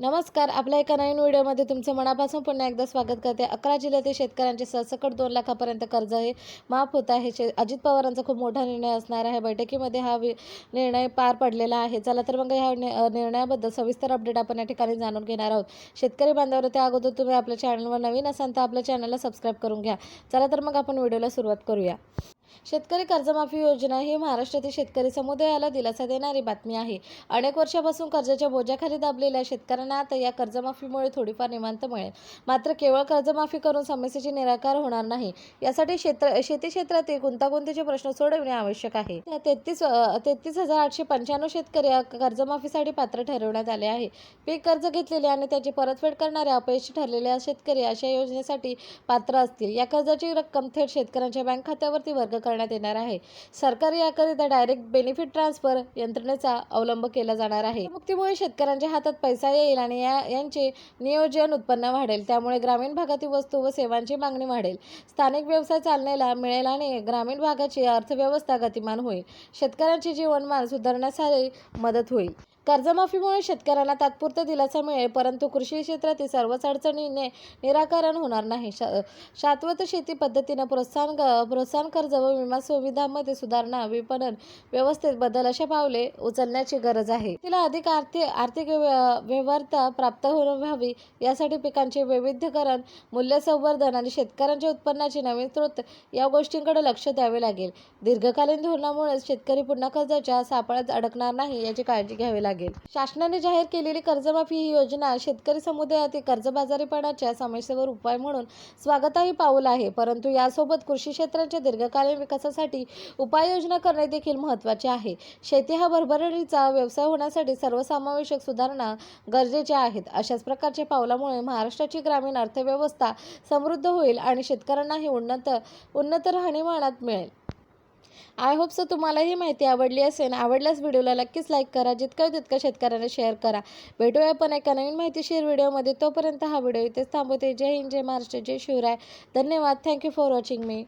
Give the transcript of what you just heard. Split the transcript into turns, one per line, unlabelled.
नमस्कार आपल्या एका नवीन व्हिडिओमध्ये तुमचं मनापासून पुन्हा एकदा स्वागत करते. अकरा जिल्ह्यातील शेतकऱ्यांचे सरसकट दोन लाखापर्यंत कर्ज हे माफ होत आहे. शे अजित पवारांचा खूप मोठा निर्णय असणार आहे. बैठकीमध्ये हा वि निर्णय पार पडलेला आहे. चला तर मग ह्या नि- निर्णयाबद्दल सविस्तर अपडेट आपण या ठिकाणी जाणून घेणार आहोत. शेतकरी बांधवांनो त्या अगोदर तुम्ही आपल्या चॅनलवर नवीन असाल तर आपल्या चॅनलला सबस्क्राईब करून घ्या. चला तर मग आपण व्हिडिओला सुरुवात करूया. शेतकरी कर्जमाफी योजना ही महाराष्ट्रातील शेतकरी समुदायाला दिलासा देणारी बातमी आहे. अनेक वर्षापासून कर्जाच्या बोजाखाली दाबलेल्या शेतकऱ्यांना आता या कर्जमाफीमुळे थोडीफार निवांत मिळेल. मात्र केवळ कर्जमाफी करून समस्येचे निराकार होणार नाही. यासाठी क्षेत्र शेती क्षेत्रातील गुंतागुंतीचे प्रश्न सोडवणे आवश्यक आहे. त्या तेहतीस तेहतीस हजार आठशे पंच्याण्णव शेतकरी या कर्जमाफीसाठी पात्र ठरवण्यात आले आहे. पीक कर्ज घेतलेले आणि त्याची परतफेड करणाऱ्या अपयशी ठरलेल्या शेतकरी अशा योजनेसाठी पात्र असतील. या कर्जाची रक्कम थेट शेतकऱ्यांच्या बँक खात्यावरती वर्ग करण्यात येणार आहे. सरकार याकरिता डायरेक्ट बेनिफिट ट्रान्सफर यंत्रणेचा अवलंब केला जाणार आहे. मुक्तीमुळे शेतकऱ्यांच्या हातात पैसा येईल आणि या यांचे नियोजन उत्पन्न वाढेल. त्यामुळे ग्रामीण भागातील वस्तू व सेवांची मागणी वाढेल. स्थानिक व्यवसाय चालण्याला मिळेल आणि ग्रामीण भागाची अर्थव्यवस्था गतिमान होईल. शेतकऱ्यांचे जीवनमान सुधारण्यासाठी मदत होईल. कर्जमाफीमुळे शेतकऱ्यांना तात्पुरता दिलासा मिळेल परंतु कृषी क्षेत्रातील सर्वच अडचणीने निराकरण होणार नाही. शा शाश्वत शेती पद्धतीनं प्रोत्साहन प्रोत्साहन कर्ज व विमा सुविधांमध्ये सुधारणा विपणन व्यवस्थेत बदल अशा पावले उचलण्याची गरज आहे. तिला अधिक आर्थिक आर्थिक व्यवहारता प्राप्त होऊन व्हावी यासाठी पिकांचे वैविध्यकरण मूल्य संवर्धन आणि शेतकऱ्यांच्या उत्पन्नाचे नवीन स्रोत या गोष्टींकडे लक्ष द्यावे लागेल. दीर्घकालीन धोरणामुळे शेतकरी पुन्हा कर्जाच्या सापळ्यात अडकणार नाही याची काळजी घ्यावी लागेल. शासनाने जाहीर केलेली कर्जमाफी ही योजना शेतकरी समुदायातील कर्जबाजारीपणाच्या समस्येवर उपाय म्हणून स्वागताही पाऊल आहे. परंतु यासोबत कृषी क्षेत्राच्या दीर्घकालीन विकासासाठी उपाययोजना करणे देखील महत्त्वाचे आहे. शेती हा भरभराटीचा व्यवसाय होण्यासाठी सर्वसमावेशक सुधारणा गरजेच्या आहेत. अशाच प्रकारच्या पावलामुळे महाराष्ट्राची ग्रामीण अर्थव्यवस्था समृद्ध होईल आणि शेतकऱ्यांनाही उन्नत उन्नत राहणीमानात मिळेल. आय होप सो तुम्हाला ही माहिती आवडली असेल. आवडल्यास व्हिडिओला नक्कीच लाईक करा. जितकं तितकं शेतकऱ्यांना शेअर करा. भेटूया पण एका नवीन माहितीशीर व्हिडिओमध्ये. तोपर्यंत हा व्हिडिओ इथेच थांबवते. जय हिंद जय महाराष्ट्र जय शिवराय. धन्यवाद. Thank you for watching me